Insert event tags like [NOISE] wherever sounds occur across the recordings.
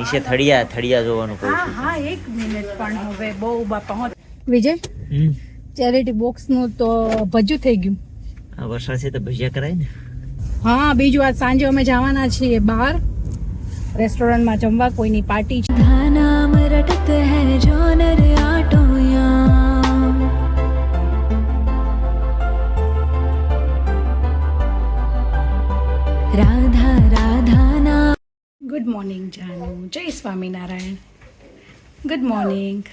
નીચે થળિયા થળિયા જોવાનું કહું છું. હા એક મિનિટ પણ હવે બહુ બાપા વિજય? ચેરિટી બોક્સનું તો ભજ્યું થઈ ગયું. આ વરસાદ છે તો ભજીયા કરાય ને? હા બીજું વાત સાંજે અમે જવાના છીએ બહાર. રેસ્ટોરન્ટમાં જમવા કોઈની પાર્ટી છે. નામ રટત હે જોનર આટો. ગુડ મોર્નિંગ જાનુ જય Swaminarayan good morning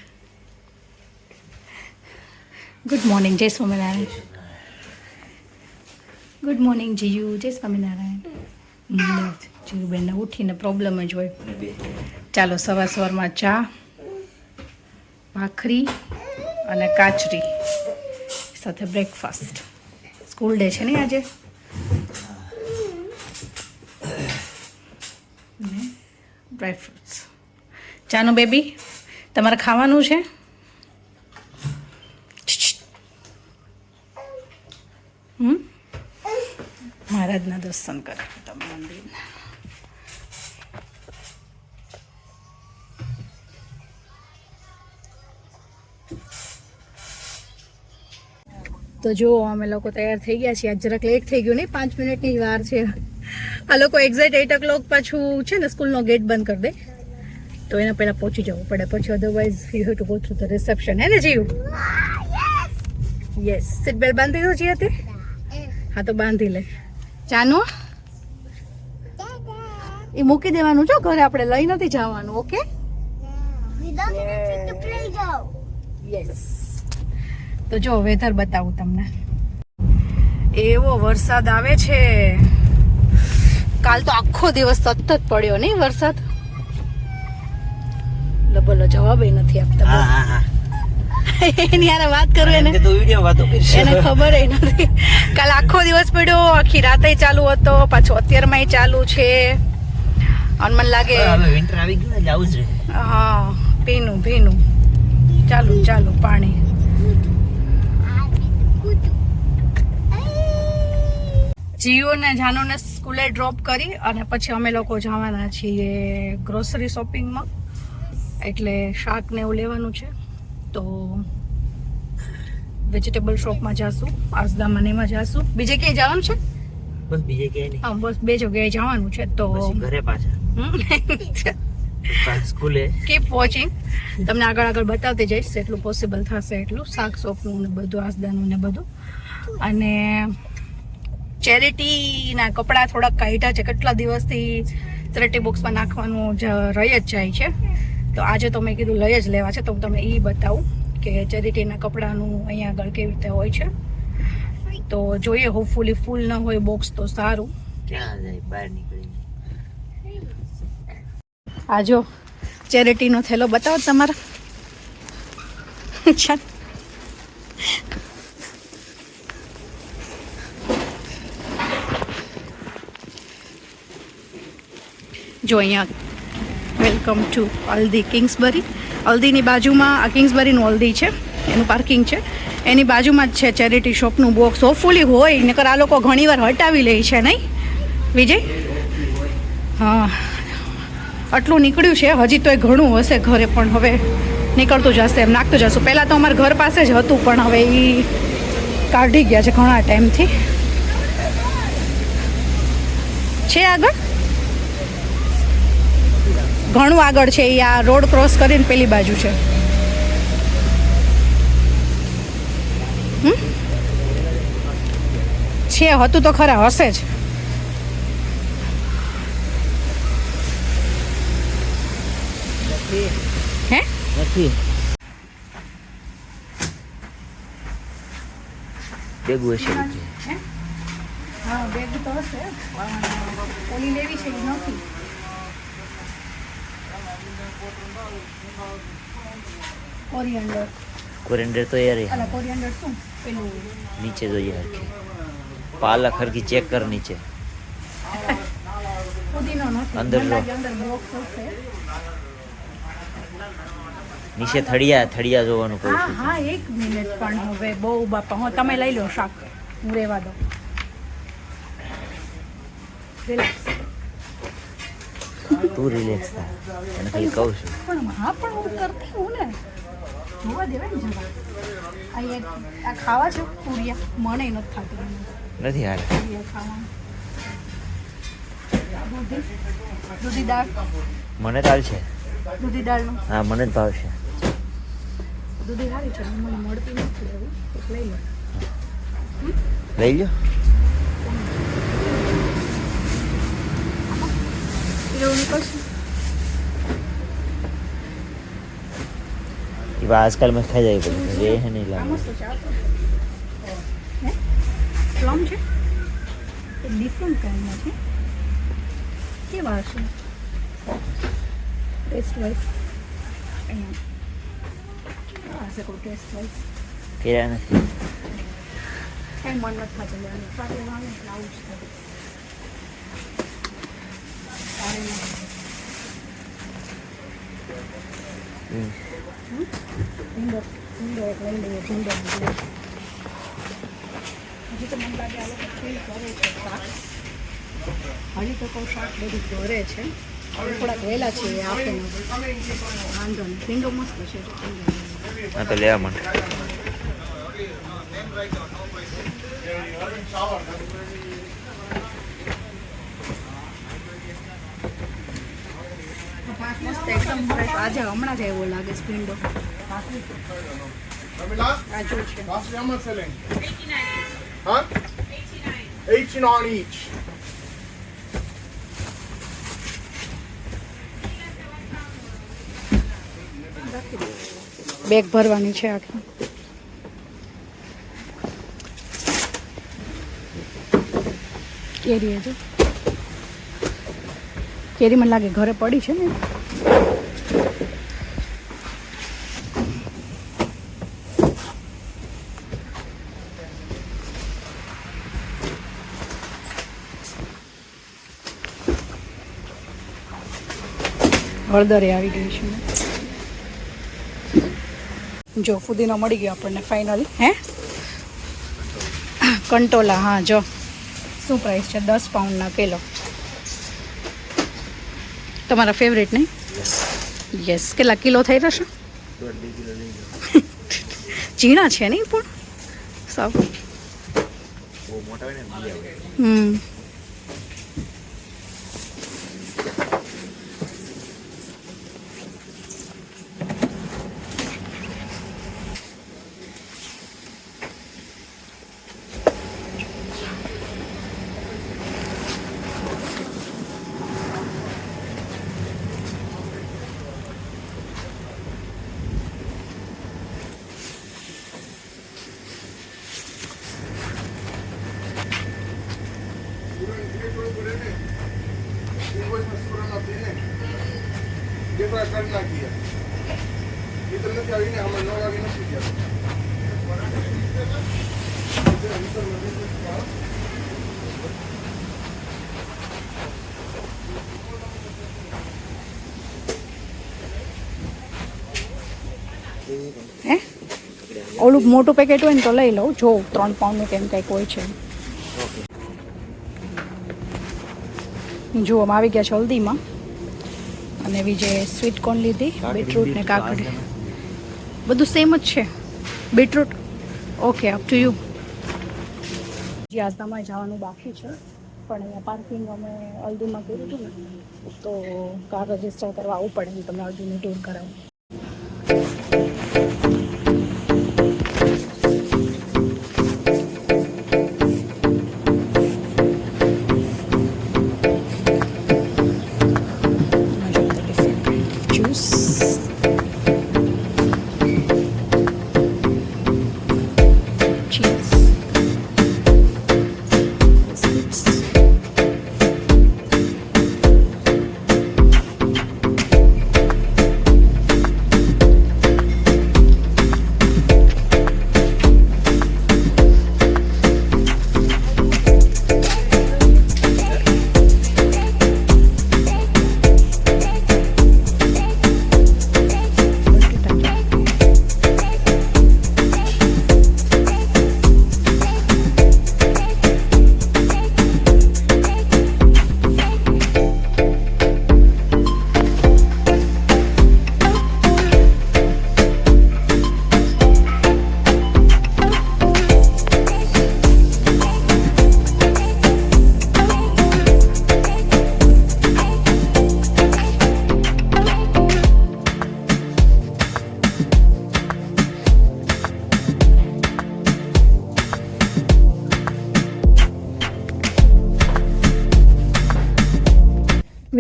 good morning જય સ્વામિનારાયણ ગુડ મોર્નિંગ જીયુ જય સ્વામિનારાયણ જીયુબેનને ઉઠીને પ્રોબ્લેમ જ હોય. ચાલો સવાર સવારમાં ચા ભાખરી અને કાચરી સાથે બ્રેકફાસ્ટ સ્કૂલ ડે છે ને આજે? ડ્રાય ફ્રૂટ્સ ચાનું બેબી તમારે ખાવાનું છે? મહારાજના દર્શન કરે તમે મંદિરના. તો જો અમે લોકો તૈયાર થઈ ગયા છીએ. આજ જરાક લેટ થઈ ગયું નહીં, પાંચ મિનિટની જ વાર છે. આ લોકો એક્ઝેક્ટ એટ ઓ પાછું છે ને સ્કૂલનો ગેટ બંધ કરી દે. તો એના પહેલાં પહોંચી જવું પડે. પછી otherwise you have to go through the reception હે ને જીવ? યસ સીટ બેલ્ટ બાંધી દો જી હતી હા તો બાંધી લે. ચાનો? એ મૂકી દેવાનું. છો ઘરે આપણે લઈ નથી જવાનું ઓકે? યસ તો જો વેધર બતાવું તમને. એવો વરસાદ આવે છે. કાલ તો આખો દિવસ સતત પડ્યો નહીં વરસાદ? બોલો જવાબ નથી આપતા. હા હા હા. એની યાર વાત કરું એને તો વિડિયો વાતો કરીશ એને ખબર નથી. કાલ આખો દિવસ પડ્યો આખી રાતે ચાલુ હતો પાછો અત્યારમાં ચાલુ છે. અને મને લાગે હવે વિન્ટર આવી ગયું એટલે આવું જ રહે. હા ભીનું ભીનું. ચાલુ ચાલુ પાણી. જીઓ ને જાનુને સ્કૂલે ડ્રોપ કરી અને પછી અમે લોકો જવાના છીએ ગ્રોસરી શોપિંગમાં એટલે શાક ને એવું લેવાનું છે. તો વેજીટેબલ શોપમાં જાશું આસદામાં ને એમાં જાશું. બીજે ક્યાંય જવાનું છે? બસ બીજે ક્યાંય હા બસ બે જગ્યાએ જવાનું છે તો ઘરે પાછા. પાછા સ્કૂલે. કીપ વોચિંગ તમને આગળ આગળ બતાવતી જઈશ એટલું પોસિબલ થશે એટલું. શાક શોપનું ને બધું આસદાનું ને બધું. અને ચેરિટીના કપડાં થોડાક કાઢ્યા છે. કેટલા દિવસથી ચેરિટી બોક્સમાં નાખવાનું જ રહી જ જાય છે. તો આજે તો મેં કીધું લઈ જ લેવા છે. તો હું તમને એ બતાવું કે ચેરિટીના કપડાનું અહીંયા આગળ કેવી રીતે હોય છે. તો જોઈએ હોપફુલી ફૂલ ન હોય બોક્સ તો સારું. ક્યાં જાય? બહાર નીકળી આ જો ચેરિટીનો થેલો બતાવો તમારા. જો અહીંયા વેલકમ ટુ હલ્દી કિંગ્સબરી. હલ્દીની બાજુમાં આ કિંગ્સબરીનું હલ્દી છે, એનું પાર્કિંગ છે. એની બાજુમાં જ છે ચેરિટી શોપનું બોક્સ. હોપફુલી હોય, નકર આ લોકો ઘણીવાર હટાવી લે છે નહીં? વિજય? હા. આટલું નીકળ્યું છે, હજી તો એ ઘણું હશે ઘરે, પણ હવે નીકળતું જશે એમ નાખતું જશું પહેલાં તો અમારા ઘર પાસે જ હતું, પણ હવે એ કાઢી ગયા છે ઘણા ટાઈમથી. છે આગળ? ઘણું આગળ છે એ આ રોડ ક્રોસ કરીને પેલી બાજુ છે? છે હતું તો ખરા હશે જ. હે? નથી હશે. હા? બેગ તો હશે. ઓલી લેવી છે નથી કોરિયન્ડર તો યાર અલા કોરિયન્ડર શું? પેલું નીચે જોઈએ હરખી. પાલક હરખી ચેક કર નીચે. પુદીનો નથી. અંદર. અંદર બોક્સ નીચે થળિયા થળિયા જોવાનું કહું હા છું હા એક મિનિટ પણ હવે. બહુ બાપા હો તમે લઈ લો શાક. હું રહેવા દો રિલેક્સ તું રિલેક્સ થા અને ખાલી કહું છું. પણ હા પણ હું કરતી હું ને. જોવા દેવાય ને જરા. આ આ ખાવા છે પૂરિયા મને નથી થતી. નથી હાર દૂધી દાળ. મને દાળ છે દૂધી દાળનું. હા મને જ ભાવશે. દૂધી સારી છે મને મળતી નથી એટલે લઈ લો. લઈ લો એવું નીકળશે એ બા આજકાલ મેં ખાઈ જાય બધું રે હે નહીં આ લાગે મસ્ત છે આ તો. હે પ્લમ છે એ ડિફરન્ટ કાઇન્ડના છે કેવા હશે ટેસ્ટ વાઇઝ અહીંયા હશે કોઈ ટેસ્ટ વાઇઝ કર્યા નથી કાંઈ મન નથી થતું લેવાનું સાથે લેવાનું એટલે આવું જ થતું સારું નહીં. હમ. ભીંડો ભીંડો એક લઈ લઈએ ભીંડો ભીંડો. હજી તો મને લાગે આ લોકો ફીલ કરે છે શાક હજી શાક બધું કરે છે થોડાક વહેલા છે એ આપે વાંધો મસ્ત છે લેવા માંડ. મસ્ત એકદમ ફ્રેશ આજે હમણાં જ આવ્યો લાગે છે ભીંડો Pamela, છે last year how much selling? 89. Huh? 89 each. Bag ભરવાની છે આખી કેરી હજુ કેરી મને લાગે ઘરે પડી છે ને હળદરે આવી ગઈ છે. જો ફુદીનો મળી ગયો આપણને ફાઇનલી હે? કંટોલા હા જો. શું પ્રાઇસ છે? દસ પાઉન્ડના કિલો તમારા ફેવરેટ નહીં? યસ કેટલા કિલો થઈ રહેશે ઝીણા છે નહીં પણ? સાવ. હમ. ઓલું મોટું પેકેટ હોય ને તો લઈ લઉં. જો ત્રણ પાઉન્ડનું કેમ કંઈક હોય છે. જુઓ આવી ગયા છે હલ્દીમાં. અને એવી જે સ્વીટ કોર્ન લીધી બીટરૂટ ને કાકડી. બધું સેમ જ છે. Beetroot okay up to you જે આસ્તામાં જવાનું બાકી છે. પણ અહીંયા પાર્કિંગ અમે હલ્દીમાં કર્યું હતું ને તો કાર રજિસ્ટર કરવા આવવું પડે તમે તમને હલ્દીની ટૂર કરાવું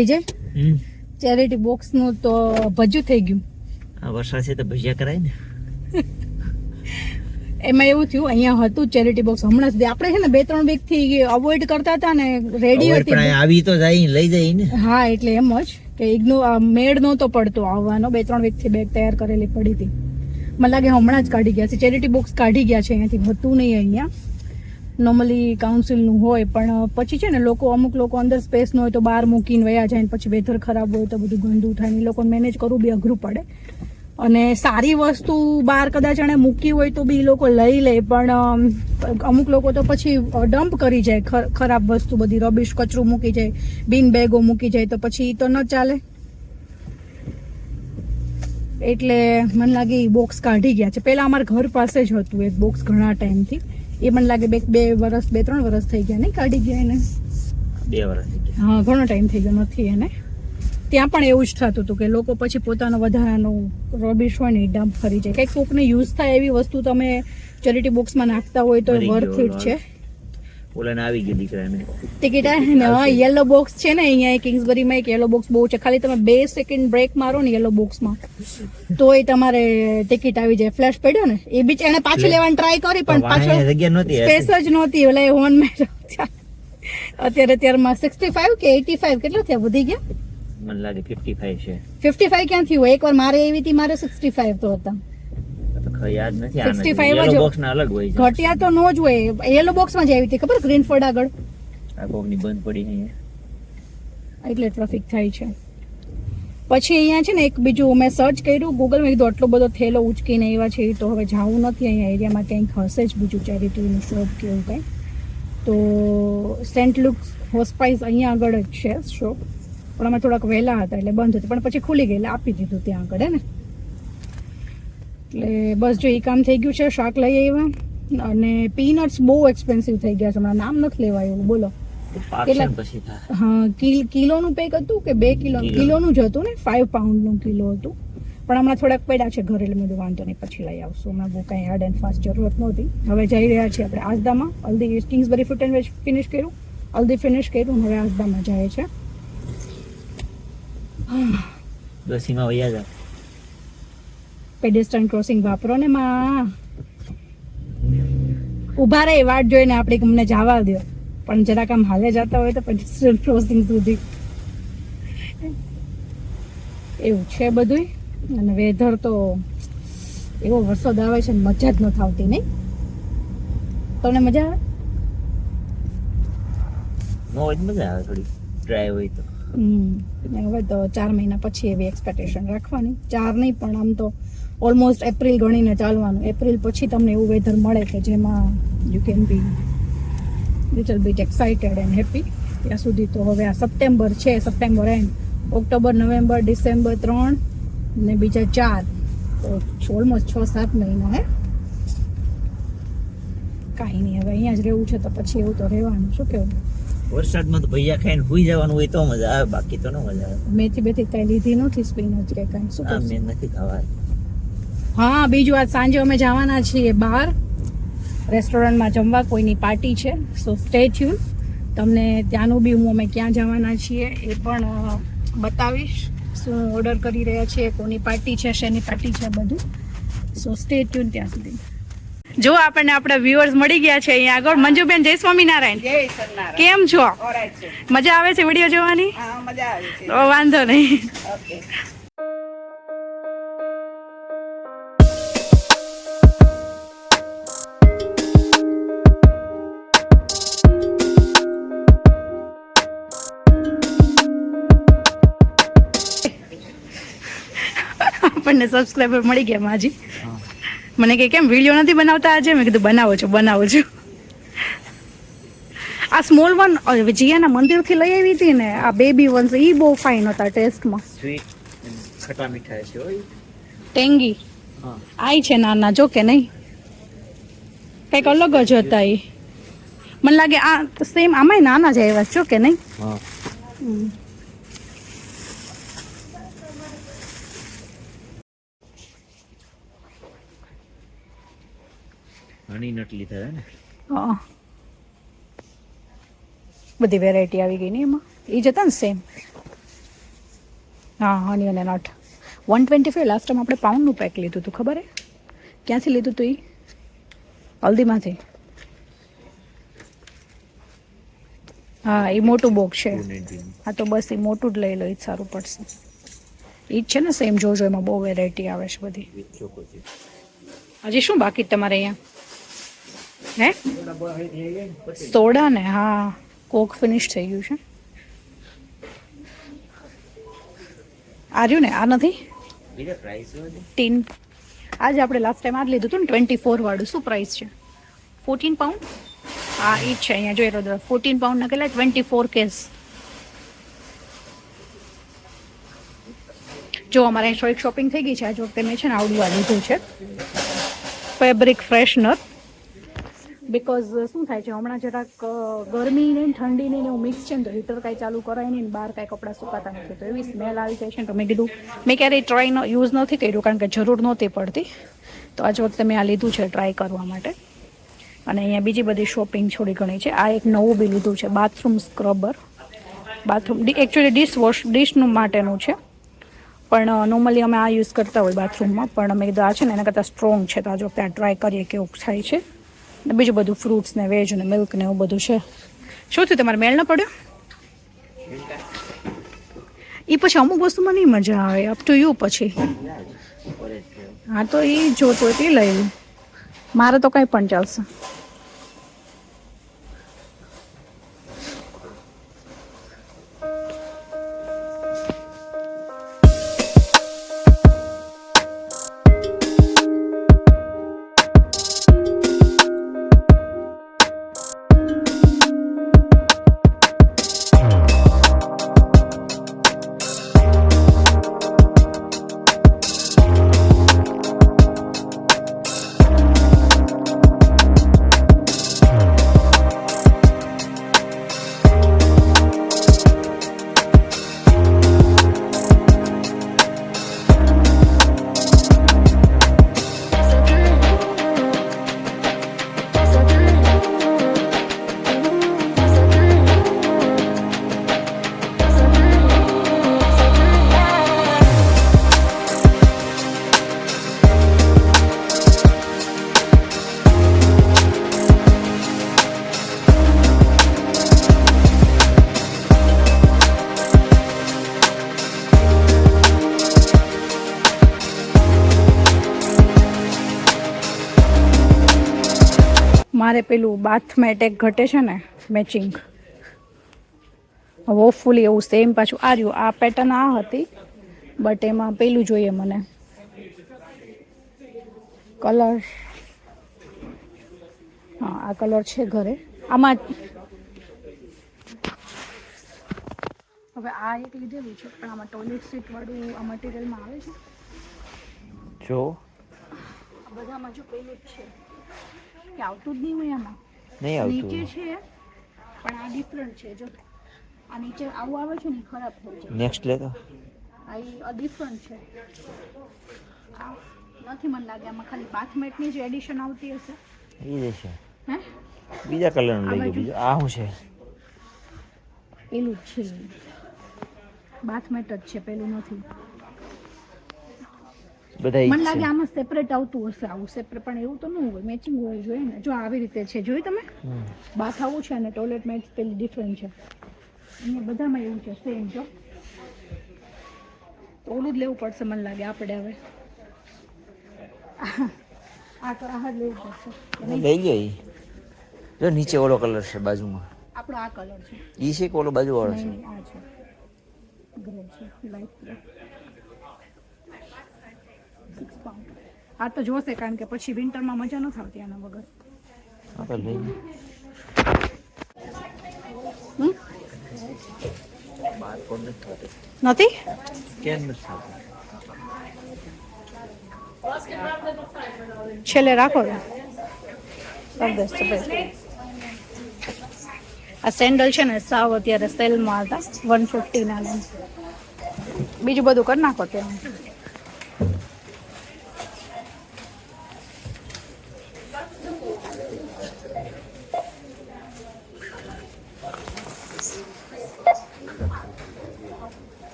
વિજય? ચેરિટી બોક્સનું તો ભજ્યું થઈ ગયું. આ વરસાદ છે તો ભજીયા કરાય ને. [LAUGHS] એમાં એવું થયું અહીંયા હતું ચેરિટી બોક્સ હમણાં સુધી આપણે છે ને બે ત્રણ વીકથી અવોઇડ કરતા હતા ને રેડી હતી. આવી તો જાય લઈ જાય ને. હા એટલે એમ જ કે ઇગ્નો મેડ નહોતો પડતો આવવાનો. બે ત્રણ વીકથી બેગ તૈયાર કરેલી પડી હતી. મને લાગે હમણાં જ કાઢી ગયા છે. ચેરિટી બોક્સ કાઢી ગયા છે અહીંયાથી. હતું નહીં અહીંયા. નોર્મલી કાઉન્સિલનું હોય, પણ પછી છે ને લોકો અમુક લોકો અંદર સ્પેસ ન હોય તો બહાર મૂકીને વયા જાય પછી વેધર ખરાબ હોય તો બધું ગંદુ થાય એ લોકોને મેનેજ કરવું બી અઘરું પડે. અને સારી વસ્તુ બહાર કદાચ એણે મૂકી હોય તો બી એ લોકો લઈ લે, પણ અમુક લોકો તો પછી ડમ્પ કરી જાય ખરાબ વસ્તુ બધી રબીશ કચરું મૂકી જાય, બિન બેગો મૂકી જાય તો પછી તો ન ચાલે. એટલે મને લાગે એ બોક્સ કાઢી ગયા છે. પહેલા અમારા ઘર પાસે જ હતું એક બોક્સ ઘણા ટાઈમથી એ મને લાગે બે બે વર્ષ બે ત્રણ વર્ષ થઈ ગયા નહીં કાઢી ગયા એને. બે વર્ષ થઈ ગયા. હા ઘણો ટાઈમ થઈ ગયો નથી એને. ત્યાં પણ એવું જ થતું હતું કે લોકો પછી પોતાનો વધારાનો રબીશ હોય ને એ ડમ્પ ફરી જાય. કંઈક કોકને યુઝ થાય એવી વસ્તુ તમે ચેરિટી બોક્સમાં નાખતા હોય તો વર્થ ઇટ છે. ઓલાને આવી ગયું દીકરાને ટિકિટ ને યલો બોક્સ છે ને અહીંયા કિંગ્સબરીમાં એક યલો બોક્સ બહુ છે. ખાલી તમે બે સેકન્ડ બ્રેક મારો ને યલો બોક્સમાં તો એ તમારે ટિકિટ આવી જાય. ફ્લેશ પડ્યો ને એ બીચ એને પાછી લેવાની ટ્રાય કરી પણ પાછળ જગ્યા નહોતી સ્પેસ જ નહોતી. ઓલા હોન મે અત્યારે ત્યારમાં સિક્સટી ફાઈવ કે એટી ફાઈવ કેટલા થયા? વધી ગયા? મને લાગે ફિફ્ટી ફાઈવ છે. ફિફ્ટી ફાઈવ ક્યાંથી હોય? એકવાર મારે એવી હતી મારે સિક્સટી ફાઈવ તો હતા. તો યાદ નથી 65 જ બોક્સ ના અલગ હોય છે. ઘટિયા તો નો જ હોય. બોક્સ બોક્સમાં જ આવી હતી ખબર? ગ્રીનફોર્ડ આગળ. આ કોકની બંધ પડી અહીંયા એટલે ટ્રાફિક થાય છે. પછી અહીંયા છે ને એક બીજું મેં સર્ચ કર્યું ગૂગલ મેં કીધું આટલો બધો થેલો ઉચકીને એવા છે તો હવે જવું નથી અહીંયા એરિયામાં ક્યાંક હશે જ બીજું ચેરિટીનું શોપ કે એવું કંઈ. તો સેન્ટ લુક્સ હોસ્પાઇસ અહીંયા આગળ જ છે શોપ પણ અમે થોડાક વહેલા હતા એટલે બંધ હતું. પણ પછી ખુલી ગઈ એટલે આપી દીધું ત્યાં આગળ હે ને? એટલે બસ જો એ કામ થઈ ગયું છે શાક લઈ આવ્યા. અને પીનટ્સ બહુ એક્સપેન્સિવ થઈ ગયા છે હમણાં નામ નથી લેવાય એવું બોલો. કેટલા? હા કિલ- કિલોનું પેક હતું કે બે કિલો? કિલો. કિલોનું જ હતું ને ફાઈવ પાઉન્ડનું કિલો હતું. પણ હમણાં થોડાક પડ્યા છે ઘરે એટલે મેં વાંધો નહીં પછી લઈ આવશું. હમણાં બહુ કાંઈ હાર્ડ એન્ડ ફાસ્ટ જરૂરત નહોતી. હવે જઈ રહ્યા છીએ આપણે આજદામાં Haldi Kingsbury fruit and veg finish કર્યું. હલ્દી ફિનિશ કર્યું હવે આજદામાં જાય છે. દસીમાં વૈયા જાવ પેડેસ્ટન ક્રોસિંગ વાપરો ને માં. ઊભા રહે વાટ જોઈને આપણે અમને જવા દો. પણ જરાક આમ હાલે જતા હોય તો પેડેસ્ટન ક્રોસિંગ સુધી. એવું છે બધું અને વેધર તો એવો વરસાદ આવે છે ને મજા જ નથી આવતી નહીં? તમને મજા આવે? નો મજા આવે થોડી. ડ્રાઈવ હોય તો. ને હવે તો ચાર મહિના પછી એવી એક્સપેક્ટેશન રાખવાની. ચાર નહીં, પણ આમ તો ઓલમોસ્ટ એપ્રિલ ગણીને ચાલવાનું. એપ્રિલ પછી તમને એવું વેધર મળે કે જેમાં you can be little bit excited and happy ત્યાં સુધી તો હવે આ સપ્ટેમ્બર છે, September and October, November, December ત્રણ ને બીજા ચાર. તો ઓલમોસ્ટ છ, સાત મહિના, હે? કાંઈ નહીં, હવે અહીંયા જ રહેવું છે તો પછી એવું તો રહેવાનું. શું કેવું વરસાદમાં તો ભૈયા ખાઈને હુઈ જવાનું હોય તો મજા આવે બાકી તો ન મજા આવે. મેથી બેથી કઈ લીધી નથી સ્પિનચ કે કઈ શું કરશું? મેં નથી ખાવા હા બીજું આજ સાંજે અમે જવાના છીએ બહાર. રેસ્ટોરન્ટમાં જમવા કોઈની પાર્ટી છે સો સ્ટે ટ્યુન તમને ત્યાંનું બી હું અમે ક્યાં જવાના છીએ એ પણ બતાવીશ. શું ઓર્ડર કરી રહ્યા છીએ કોની પાર્ટી છે શેની પાર્ટી છે બધું. સો સ્ટે ટ્યુન ત્યાં સુધી. જો આપણને આપણા વ્યુઅર્સ મળી ગયા છે અહીંયા આગળ મંજુબેન જય સ્વામિનારાયણ. કેમ છો? મજા આવે છે વીડિયો જોવાની? હા મજા આવે છે. તો વાંધો નહીં. આપણને સબસ્ક્રાઈબર મળી ગયા માજી. મને કે કેમ વીડિયો નથી બનાવતા આજે? મેં કીધું બનાવો છો બનાવો છો. આ સ્મોલ વન જીયાના મંદિરથી લઈ આવી હતી ને આ બેબી વન્સ એ બહુ ફાઇન હતા ટેસ્ટમાં સ્વીટ ખટા મીઠા છે હોય? ટેંગી આઈ છે નાના જો કે નહીં. કંઈક અલગ જ હતા એ મને લાગે આ સેમ આમાંય નાના જ આવ્યા છો કે નહીં. હા. હની નટ લીધા ને. હા. બધી વેરાયટી આવી ગઈ ને એમાં? એ જ હતા ને સેમ હા હની અને nut one twenty five last time આપણે પાઉન્ડનું પેક લીધું હતું ખબર હે? ક્યાંથી લીધું હતું એ હલ્દીમાંથી. હા એ મોટું બોક્સ છે. હા તો બસ એ મોટું જ લઈ લો એ જ સારું પડશે. એ જ છે ને સેમ જોજો એમાં બહુ વેરાયટી આવે છે બધી. હજી શું બાકી તમારે અહીંયા? હે? સોડા ને હા. કોક ફિનિશ થઈ ગયું છે. આ રહ્યું ને આ નથી ટીન. આજે આપણે લાસ્ટ ટાઈમ આ લીધું હતું ને ટ્વેન્ટી ફોર વાળું. શું પ્રાઇસ છે? ફોર્ટીન પાઉન્ડ હા એ છે અહીંયા જોઈ રહ્યો ફોર્ટીન પાઉન્ડના કેટલા? Twenty four case. જો અમારે થોડીક શોપિંગ થઈ ગઈ છે. આજ વખતે મેં છે ને આવડું આ લીધું છે. ફેબ્રિક ફ્રેશનર બિકોઝ શું થાય છે? હમણાં જરાક ગરમી ને ઠંડી ને એવું મિક્સ છે ને તો હીટર કાંઈ ચાલુ કરાય નહીં બહાર કાંઈ કપડાં સુકાતા નથી. તો એવી સ્મેલ આવી જાય છે ને તો મેં કીધું, મેં ક્યારેય ટ્રાય યુઝ નથી કર્યું કારણ કે જરૂર નહોતી પડતી. તો આજ વખતે મેં આ લીધું છે ટ્રાય કરવા માટે. અને અહીંયા બીજી બધી શોપિંગ થોડી ઘણી છે. આ એક નવું બી લીધું છે bathroom scrubber bathroom actually dish wash ડિશનું માટેનું છે. પણ નોર્મલી અમે આ યુઝ કરતા હોય બાથરૂમમાં પણ અમે કીધું આ છે ને એના કરતાં સ્ટ્રોંગ છે. તો આજ વખતે આ ટ્રાય કરીએ કેવું થાય છે. ને બીજું બધું ફ્રૂટ્સ ને વેજ ને મિલ્ક ને એવું બધું છે. શું થયું? તમારે મેળ ન પડ્યો? એ પછી અમુક વસ્તુમાં નહીં મજા આવે. અપ ટુ યુ પછી. હા, તો એ જોતું તે લઈ લઉં મારે તો કંઈ પણ ચાલશે. મારે પેલું બાથમેટ એક ઘટે છે ને મેચિંગ હોપફુલી એવું સેમ પાછું આ રહ્યું. આ પેટર્ન આ હતી બટ એમાં પેલું જોઈએ મને. કલર હા આ કલર છે ઘરે. આમાં હવે આ એક લીધેલું છે પણ આમાં ટોયલેટ સીટ વાળું આ મટીરિયલમાં આવે છે. જો. બધામાં જો પેલું જ છે. કે આવતું જ નહીં હોય એમાં નહીં નીચે છે પણ આ ડિફરન્ટ છે જો. આ નીચે આવું આવે છે ને ખરાબ થઈ જાય. નેક્સ્ટ લેતો આ ડિફરન્ટ છે. આ નથી મને લાગે આમાં ખાલી બાથમેટની જ એડિશન આવતી હશે. એ જ છે. હે? બીજા કલરનું લઈ ગયો બીજો? આ શું છે? પેલું છે. બાથમેટ જ છે પેલું નથી. બધા મને લાગે આમાં સેપરેટ આવતું હશે આવું સેપરેટ પણ એવું તો ન હોય મેચિંગ હોય જોઈએ ને. જો આવી રીતે છે જોયું તમે? બાથ આવું છે અને ટોયલેટ મેચ પેલી ડિફરન્ટ છે. અહીંયા બધામાં એવું છે સેમ જો તો ઓલું જ લેવું પડશે મને લાગે આપણે હવે. આ તો આ જ લેવું પડશે. લઈ ગયો ઈ જો નીચે ઓલો કલર છે બાજુમાં. આપણો આ કલર છે. ઈ છે કે ઓલો બાજુ વાળો છે આ છે. ગ્રે છે લાઈટ ગ્રે સિક્સ પાઉન્ડ આ તો જોશે કારણ કે પછી વિન્ટરમાં મજા ન આવતી આના વગર. નથી? નથી નથી છેલ્લે રાખો આ સેન્ડલ છે ને સાવ અત્યારે સેલમાં હતા. વન ફિફ્ટીના બીજું બધું કરી નાખો ત્યાં